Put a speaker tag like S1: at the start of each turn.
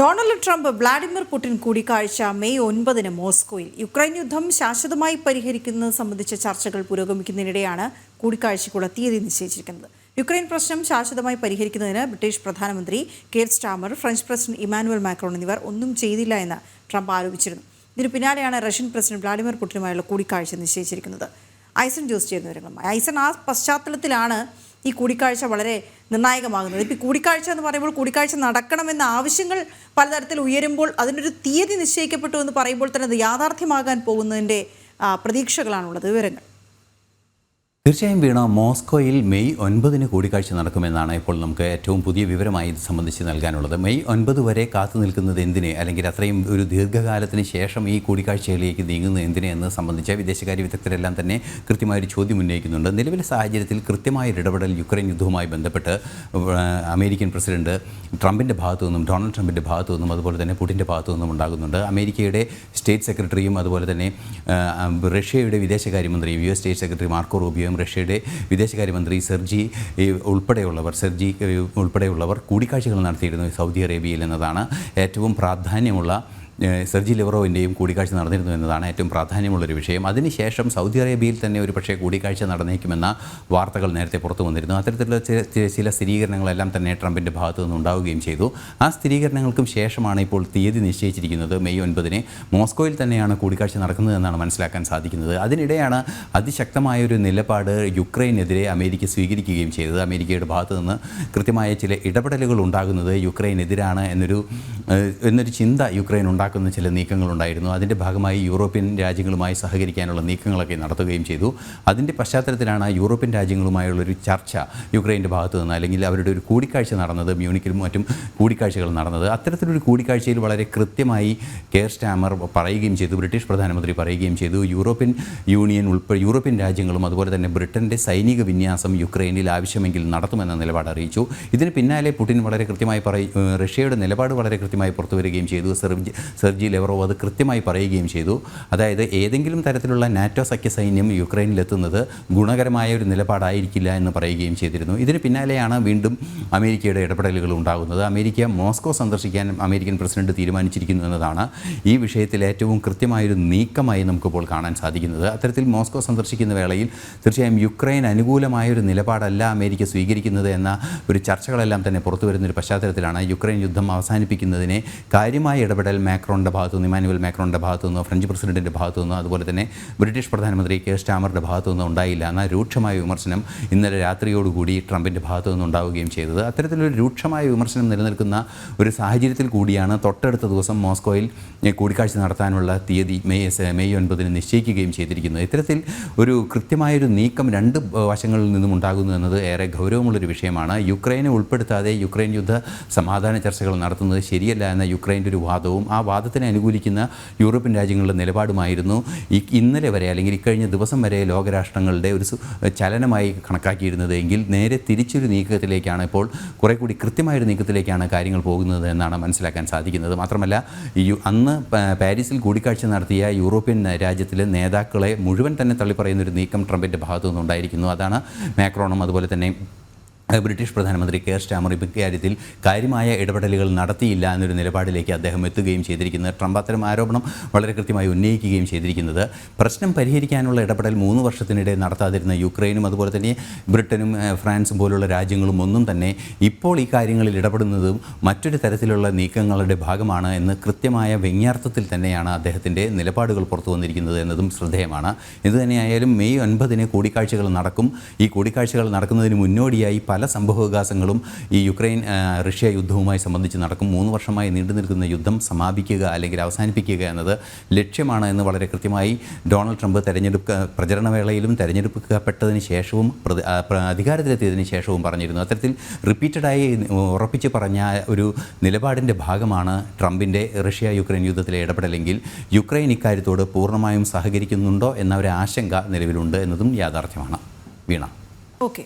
S1: Donald Trump Vladimir Putin കൂടിക്കാഴ്ച May ഒൻപതിന് മോസ്കോയിൽ. യുക്രൈൻ യുദ്ധം ശാശ്വതമായി പരിഹരിക്കുന്നത് സംബന്ധിച്ച ചർച്ചകൾ പുരോഗമിക്കുന്നതിനിടെയാണ് കൂടിക്കാഴ്ചയ്ക്കുള്ള തീയതി നിശ്ചയിച്ചിരിക്കുന്നത്. യുക്രൈൻ പ്രശ്നം ശാശ്വതമായി പരിഹരിക്കുന്നതിന് ബ്രിട്ടീഷ് പ്രധാനമന്ത്രി Keir Starmer French president Emmanuel Macron എന്നിവർ ഒന്നും ചെയ്തില്ല എന്ന് ട്രംപ് ആരോപിച്ചിരുന്നു. ഇതിനു പിന്നാലെയാണ് റഷ്യൻ പ്രസിഡന്റ് വ്ളാഡിമിർ പുടിനുമായുള്ള കൂടിക്കാഴ്ച നിശ്ചയിച്ചിരിക്കുന്നത്. ഐസൺ ജോസ് ചെയ്യുന്ന വിവരങ്ങളുമായി. ഐസൺ ആ പശ്ചാത്തലത്തിലാണ് ഈ കൂടിക്കാഴ്ച വളരെ നിർണായകമാകുന്നത്. ഇപ്പോൾ കൂടിക്കാഴ്ച എന്ന് പറയുമ്പോൾ കൂടിക്കാഴ്ച നടക്കണമെന്ന ആവശ്യങ്ങൾ പലതരത്തിൽ ഉയരുമ്പോൾ അതിനൊരു തീയതി നിശ്ചയിക്കപ്പെട്ടു എന്ന് പറയുമ്പോൾ തന്നെ അത് യാഥാർത്ഥ്യമാകാൻ പോകുന്നതിന്റെ പ്രതീക്ഷകളാണുള്ളത്. വിവരങ്ങൾ.
S2: തീർച്ചയായും വീണ മോസ്കോയിൽ മെയ് ഒൻപതിന് കൂടിക്കാഴ്ച നടക്കുമെന്നാണ് ഇപ്പോൾ നമുക്ക് ഏറ്റവും പുതിയ വിവരമായി ഇത് സംബന്ധിച്ച് നൽകാനുള്ളത്. മെയ് ഒൻപത് വരെ കാത്തു നിൽക്കുന്നത് എന്തിന്? അല്ലെങ്കിൽ അത്രയും ഒരു ദീർഘകാലത്തിന് ശേഷം ഈ കൂടിക്കാഴ്ചയിലേക്ക് നീങ്ങുന്നത് എന്തിനെ എന്ന് സംബന്ധിച്ച് വിദേശകാര്യ വിദഗ്ധരെല്ലാം തന്നെ കൃത്യമായൊരു ചോദ്യം ഉന്നയിക്കുന്നുണ്ട്. നിലവിലെ സാഹചര്യത്തിൽ കൃത്യമായ ഇടപെടൽ യുക്രൈൻ യുദ്ധവുമായി ബന്ധപ്പെട്ട് അമേരിക്കൻ പ്രസിഡന്റ് ട്രംപിന്റെ ഭാഗത്തു നിന്നും ഡൊണാൾഡ് ട്രംപിന്റെ ഭാഗത്തു നിന്നും അതുപോലെ തന്നെ പുടിന്റെ ഭാഗത്തു നിന്നും ഉണ്ടാകുന്നുണ്ട്. അമേരിക്കയുടെ സ്റ്റേറ്റ് സെക്രട്ടറിയും അതുപോലെ തന്നെ റഷ്യയുടെ വിദേശകാര്യമന്ത്രിയും U S state secretary Marco റൂബിയോയും റഷ്യയുടെ വിദേശകാര്യമന്ത്രി സെർജി ഉൾപ്പെടെയുള്ളവർ സെർജി ഉൾപ്പെടെയുള്ളവർ കൂടിക്കാഴ്ചകൾ നടത്തിയിരുന്നു സൗദി അറേബ്യയിൽ എന്നതാണ് ഏറ്റവും പ്രാധാന്യമുള്ള സെർജി ലിവറോവിന്റെയും കൂടിക്കാഴ്ച നടന്നിരുന്നു എന്നതാണ് ഏറ്റവും പ്രാധാന്യമുള്ളൊരു വിഷയം. അതിനുശേഷം സൗദി അറേബ്യയിൽ തന്നെ ഒരു പക്ഷേ കൂടിക്കാഴ്ച നടന്നേക്കുമെന്ന വാർത്തകൾ നേരത്തെ പുറത്തു വന്നിരുന്നു. അത്തരത്തിലുള്ള ചില സ്ഥിരീകരണങ്ങളെല്ലാം തന്നെ ട്രംപിന്റെ ഭാഗത്തു നിന്ന് ഉണ്ടാവുകയും ചെയ്തു. ആ സ്ഥിരീകരണങ്ങൾക്കും ശേഷമാണ് ഇപ്പോൾ തീയതി നിശ്ചയിച്ചിരിക്കുന്നത് മെയ് ഒൻപതിന്. മോസ്കോയിൽ തന്നെയാണ് കൂടിക്കാഴ്ച നടക്കുന്നതെന്നാണ് മനസ്സിലാക്കാൻ സാധിക്കുന്നത്. അതിനിടെയാണ് അതിശക്തമായ ഒരു നിലപാട് യുക്രൈനെതിരെ അമേരിക്ക സ്വീകരിക്കുകയും ചെയ്തത്. അമേരിക്കയുടെ ഭാഗത്തു നിന്ന് കൃത്യമായ ചില ഇടപെടലുകൾ ഉണ്ടാകുന്നത് യുക്രൈനെതിരാണ് എന്നൊരു എന്നൊരു ചിന്ത യുക്രൈൻ ഉണ്ടാക്കുന്ന ചില നീക്കങ്ങളുണ്ടായിരുന്നു. അതിന്റെ ഭാഗമായി യൂറോപ്യൻ രാജ്യങ്ങളുമായി സഹകരിക്കാനുള്ള നീക്കങ്ങളൊക്കെ നടത്തുകയും ചെയ്തു. അതിന്റെ പശ്ചാത്തലത്തിലാണ് യൂറോപ്യൻ രാജ്യങ്ങളുമായുള്ളൊരു ചർച്ച യുക്രൈന്റെ ഭാഗത്തു നിന്ന് അല്ലെങ്കിൽ അവരുടെ ഒരു കൂടിക്കാഴ്ച നടന്നത് മ്യൂണിക്കിലും മറ്റും കൂടിക്കാഴ്ചകൾ നടന്നത്. അത്തരത്തിലൊരു കൂടിക്കാഴ്ചയിൽ വളരെ കൃത്യമായി കെയർ സ്റ്റാമർ പറയുകയും ചെയ്തു ബ്രിട്ടീഷ് പ്രധാനമന്ത്രി പറയുകയും ചെയ്തു. യൂറോപ്യൻ യൂണിയൻ ഉൾപ്പെടെ യൂറോപ്യൻ രാജ്യങ്ങളും അതുപോലെ തന്നെ ബ്രിട്ടന്റെ സൈനിക വിന്യാസം യുക്രൈനിൽ ആവശ്യമെങ്കിൽ നടത്തുമെന്ന നിലപാട് അറിയിച്ചു. ഇതിന് പിന്നാലെ പുടിൻ വളരെ കൃത്യമായി പറയും റഷ്യയുടെ നിലപാട് വളരെ കൃത്യമായി പുറത്തു വരികയും ചെയ്തു സെർജി ലെവറോ അത് കൃത്യമായി പറയുകയും ചെയ്തു. അതായത് ഏതെങ്കിലും തരത്തിലുള്ള നാറ്റോ സഖ്യ സൈന്യം യുക്രൈനിലെത്തുന്നത് ഗുണകരമായ ഒരു നിലപാടായിരിക്കില്ല എന്ന് പറയുകയും ചെയ്തിരുന്നു. ഇതിന് പിന്നാലെയാണ് വീണ്ടും അമേരിക്കയുടെ ഇടപെടലുകൾ ഉണ്ടാകുന്നത്. അമേരിക്ക മോസ്കോ സന്ദർശിക്കാൻ അമേരിക്കൻ പ്രസിഡന്റ് തീരുമാനിച്ചിരിക്കുന്നു എന്നതാണ് ഈ വിഷയത്തിൽ ഏറ്റവും കൃത്യമായൊരു നീക്കമായി നമുക്കിപ്പോൾ കാണാൻ സാധിക്കുന്നത്. അത്തരത്തിൽ മോസ്കോ സന്ദർശിക്കുന്ന വേളയിൽ തീർച്ചയായും യുക്രൈൻ അനുകൂലമായ ഒരു നിലപാടല്ല അമേരിക്ക സ്വീകരിക്കുന്നത് എന്ന ഒരു ചർച്ചകളെല്ലാം തന്നെ പുറത്തു വരുന്നൊരു പശ്ചാത്തലത്തിലാണ് യുക്രൈൻ യുദ്ധം അവസാനിപ്പിക്കുന്നതിനെ കാര്യമായ ഇടപെടൽ മാക്രോണിന്റെ ഭാഗത്തു നിന്ന് ഇമാനുവൽ മാക്രോണിന്റെ ഭാഗത്തു നിന്ന് ഫ്രഞ്ച് പ്രസിഡന്റിന്റെ ഭാഗത്തു നിന്ന് അതുപോലെ തന്നെ ബ്രിട്ടീഷ് പ്രധാനമന്ത്രി കെ സ്റ്റാമറുടെ ഭാഗത്തു നിന്ന് ഉണ്ടായില്ല എന്നാൽ രൂക്ഷമായ വിമർശനം ഇന്നലെ രാത്രിയോടുകൂടി ട്രംപിന്റെ ഭാഗത്തു നിന്ന് ഉണ്ടാവുകയും ചെയ്തത്. അത്തരത്തിലൊരു രൂക്ഷമായ വിമർശനം നിലനിൽക്കുന്ന ഒരു സാഹചര്യത്തിൽ കൂടിയാണ് തൊട്ടടുത്ത ദിവസം മോസ്കോയിൽ കൂടിക്കാഴ്ച നടത്താനുള്ള തീയതി മെയ് മെയ് ഒൻപതിന് നിശ്ചയിക്കുകയും ചെയ്തിരിക്കുന്നത് ഇത്തരത്തിൽ ഒരു കൃത്യമായൊരു നീക്കം രണ്ട് വശങ്ങളിൽ നിന്നും ഉണ്ടാകുന്നു എന്നത് ഏറെ ഗൗരവമുള്ളൊരു വിഷയമാണ്. യുക്രൈനെ ഉൾപ്പെടുത്താതെ യുക്രൈൻ യുദ്ധ സമാധാന ചർച്ചകൾ നടത്തുന്നത് ശരിയല്ല എന്ന യുക്രൈന്റെ ഒരു വാദവും ആ വാദത്തിനെ അനുകൂലിക്കുന്ന യൂറോപ്യൻ രാജ്യങ്ങളുടെ നിലപാടുമായിരുന്നു ഈ ഇന്നലെ വരെ അല്ലെങ്കിൽ ഇക്കഴിഞ്ഞ ദിവസം വരെ ലോകരാഷ്ട്രങ്ങളുടെ ഒരു ചലനമായി കണക്കാക്കിയിരുന്നത് എങ്കിൽ നേരെ തിരിച്ചൊരു നീക്കത്തിലേക്കാണ് ഇപ്പോൾ കുറെ കൂടി കൃത്യമായൊരു നീക്കത്തിലേക്കാണ് കാര്യങ്ങൾ പോകുന്നത് എന്നാണ് മനസ്സിലാക്കാൻ സാധിക്കുന്നത്. മാത്രമല്ല യു- അന്ന് പാരീസിൽ കൂടിക്കാഴ്ച നടത്തിയ യൂറോപ്യൻ രാജ്യത്തിലെ നേതാക്കളെ മുഴുവൻ തന്നെ തള്ളിപ്പറയുന്ന ഒരു നീക്കം ട്രംപിന്റെ ഭാഗത്തു നിന്നുണ്ടായിരിക്കുന്നു അതാണ് മാക്രോണും അതുപോലെ തന്നെ ബ്രിട്ടീഷ് പ്രധാനമന്ത്രി കെയർ സ്റ്റാമർ ഇക്കാര്യത്തിൽ കാര്യമായ ഇടപെടലുകൾ നടത്തിയില്ല എന്നൊരു നിലപാടിലേക്ക് അദ്ദേഹം എത്തുകയും ചെയ്തിരിക്കുന്നത് ട്രംപ് അത്തരം ആരോപണം വളരെ കൃത്യമായി ഉന്നയിക്കുകയും ചെയ്തിരിക്കുന്നത്. പ്രശ്നം പരിഹരിക്കാനുള്ള ഇടപെടൽ മൂന്ന് വർഷത്തിനിടെ നടത്താതിരുന്ന യുക്രൈനും അതുപോലെ തന്നെ ബ്രിട്ടനും ഫ്രാൻസും പോലുള്ള രാജ്യങ്ങളും ഒന്നും തന്നെ ഇപ്പോൾ ഈ കാര്യങ്ങളിൽ ഇടപെടുന്നതും മറ്റൊരു തരത്തിലുള്ള നീക്കങ്ങളുടെ ഭാഗമാണ് എന്ന് കൃത്യമായ വ്യംഗ്യാർത്ഥത്തിൽ തന്നെയാണ് അദ്ദേഹത്തിന്റെ നിലപാടുകൾ പുറത്തു വന്നിരിക്കുന്നത് എന്നതും ശ്രദ്ധേയമാണ്. ഇതുതന്നെയായാലും മെയ് ഒൻപതിന് കൂടിക്കാഴ്ചകൾ നടക്കും. ഈ കൂടിക്കാഴ്ചകൾ നടക്കുന്നതിന് മുന്നോടിയായി പല സംഭവവികാസങ്ങളും ഈ യുക്രൈൻ റഷ്യ യുദ്ധവുമായി സംബന്ധിച്ച് നടക്കും. മൂന്ന് വർഷമായി നീണ്ടു നിൽക്കുന്ന യുദ്ധം സമാപിക്കുക അല്ലെങ്കിൽ അവസാനിപ്പിക്കുക എന്നത് ലക്ഷ്യമാണ് എന്ന് വളരെ കൃത്യമായി ഡൊണാൾഡ് ട്രംപ് തെരഞ്ഞെടുപ്പ് പ്രചരണവേളയിലും തെരഞ്ഞെടുപ്പിക്കപ്പെട്ടതിന് ശേഷവും അധികാരത്തിലെത്തിയതിന് ശേഷവും പറഞ്ഞിരുന്നു. അത്തരത്തിൽ റിപ്പീറ്റഡായി ഉറപ്പിച്ച് പറഞ്ഞ ഒരു നിലപാടിന്റെ ഭാഗമാണ് ട്രംപിന്റെ റഷ്യ യുക്രൈൻ യുദ്ധത്തിലെ ഇടപെടലെങ്കിൽ യുക്രൈൻ ഇക്കാര്യത്തോട് പൂർണമായും സഹകരിക്കുന്നുണ്ടോ എന്ന ഒരു ആശങ്ക നിലവിലുണ്ട് എന്നതും യാഥാർത്ഥ്യമാണ്. വീണ.
S1: ഓക്കെ.